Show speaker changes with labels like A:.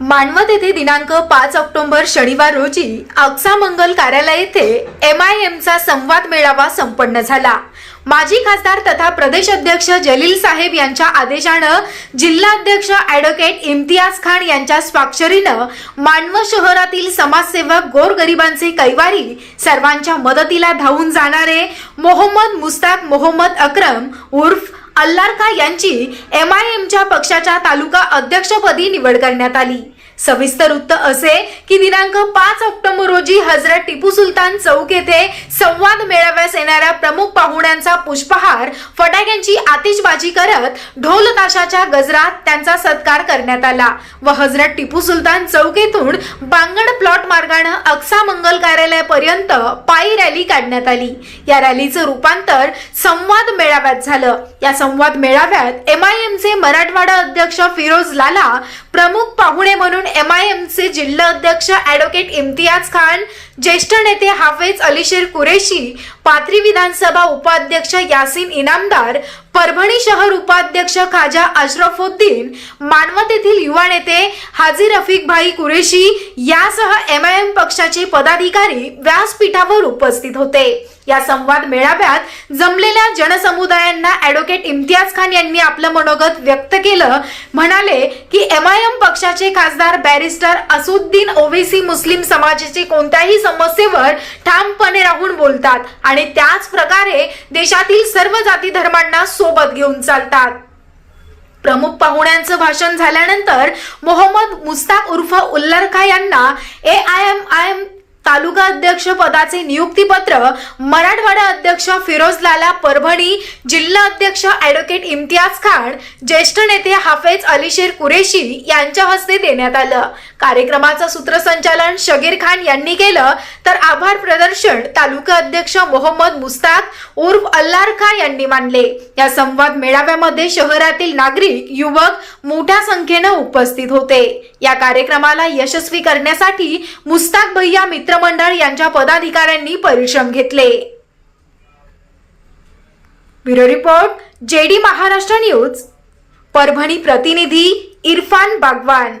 A: मानवत येथे दिनांक पाच ऑक्टोबर शनिवार रोजी अक्सा मंगल कार्यालय येथे एम आय एमचा संवाद मेळावा संपन्न झाला. माजी खासदार तथा प्रदेश अध्यक्ष जलील साहेब यांच्या आदेशानं जिल्हाध्यक्ष ॲडव्होकेट इम्तियाज खान यांच्या स्वाक्षरीनं मानव शहरातील समाजसेवक गोरगरिबांचे कैवारी सर्वांच्या मदतीला धावून जाणारे मोहम्मद मुस्ताक मोहम्मद अक्रम उर्फ अल्लारखा यांची एम आय एमच्या पक्षाच्या तालुका अध्यक्षपदी निवड करण्यात आली. सविस्तर वृत्त असे की दिनांक पाच ऑक्टोबर रोजी हजरत टिपू सुलतान चौक येथे संवाद मेळाव्यास येणाऱ्या प्रमुख पाहुण्यांचा पुष्पहार फटाक्यांची आतिषबाजी करत ढोल ताशाच्या गजरात त्यांचा सत्कार करण्यात आला व हजरत टिपू सुलतान चौक येथून बांगड प्लॉट मार्गाने अक्सा मंगल कार्यालयापर्यंत पायी रॅली काढण्यात आली. या रॅलीचं रूपांतर संवाद मेळाव्यात झालं. या संवाद मेळाव्यात एम आय मराठवाडा अध्यक्ष फिरोज लाला प्रमुख पाहुणे म्हणून एम आय एमचे जिल्हा अध्यक्ष ॲडव्होकेट इम्तियाज खान ज्येष्ठ नेते हाफेज अलिशेर कुरेशी पाथरी विधानसभा उपाध्यक्ष यासिन इनामदार परभणी शहर उपाध्यक्ष खाजा अशरफुद्दीन मानवत येथील युवा नेते हाजी रफिक भाई कुरेशी यासह एम आय एम पक्षाचे पदाधिकारी व्यासपीठावर उपस्थित होते. या संवाद मेळाव्यात जमलेल्या जनसमुदायांना ॲडव्होकेट इम्तियाज खान यांनी आपलं मनोगत व्यक्त केलं. म्हणाले की एम आय एम पक्षाचे खासदार बॅरिस्टर असुद्दीन ओवेसी मुस्लिम समाजाचे कोणत्याही समस्येवर ठामपणे राहून बोलतात आणि त्याच प्रकारे देशातील सर्व जाती धर्मांना सोबत घेऊन चालतात. प्रमुख पाहुण्यांचं भाषण झाल्यानंतर मोहम्मद मुस्ताक उर्फ उल्लरखा यांना A I M I M तालुका अध्यक्ष पदाचे नियुक्तीपत्र मराठवाडा अध्यक्ष फिरोज लाला परभणी जिल्हा अध्यक्ष ॲडव्होकेट इम्तियाज खान ज्येष्ठ नेते हाफेज अलीशेर कुरेशी यांच्या हस्ते देण्यात आलं. कार्यक्रमाचं सूत्रसंचालन शगीर खान यांनी केलं. तर आभार प्रदर्शन तालुका अध्यक्ष मोहम्मद मुस्ताक उर्फ अल्लार खा यांनी मानले. या संवाद मेळाव्यामध्ये शहरातील नागरिक युवक मोठ्या संख्येनं उपस्थित होते. या कार्यक्रमाला यशस्वी करण्यासाठी मुस्ताक भैया मित्रमंडळ यांच्या पदाधिकाऱ्यांनी परिश्रम घेतले. Bureau report JD Maharashtra news. Parbhani प्रतिनिधी इरफान बागवान.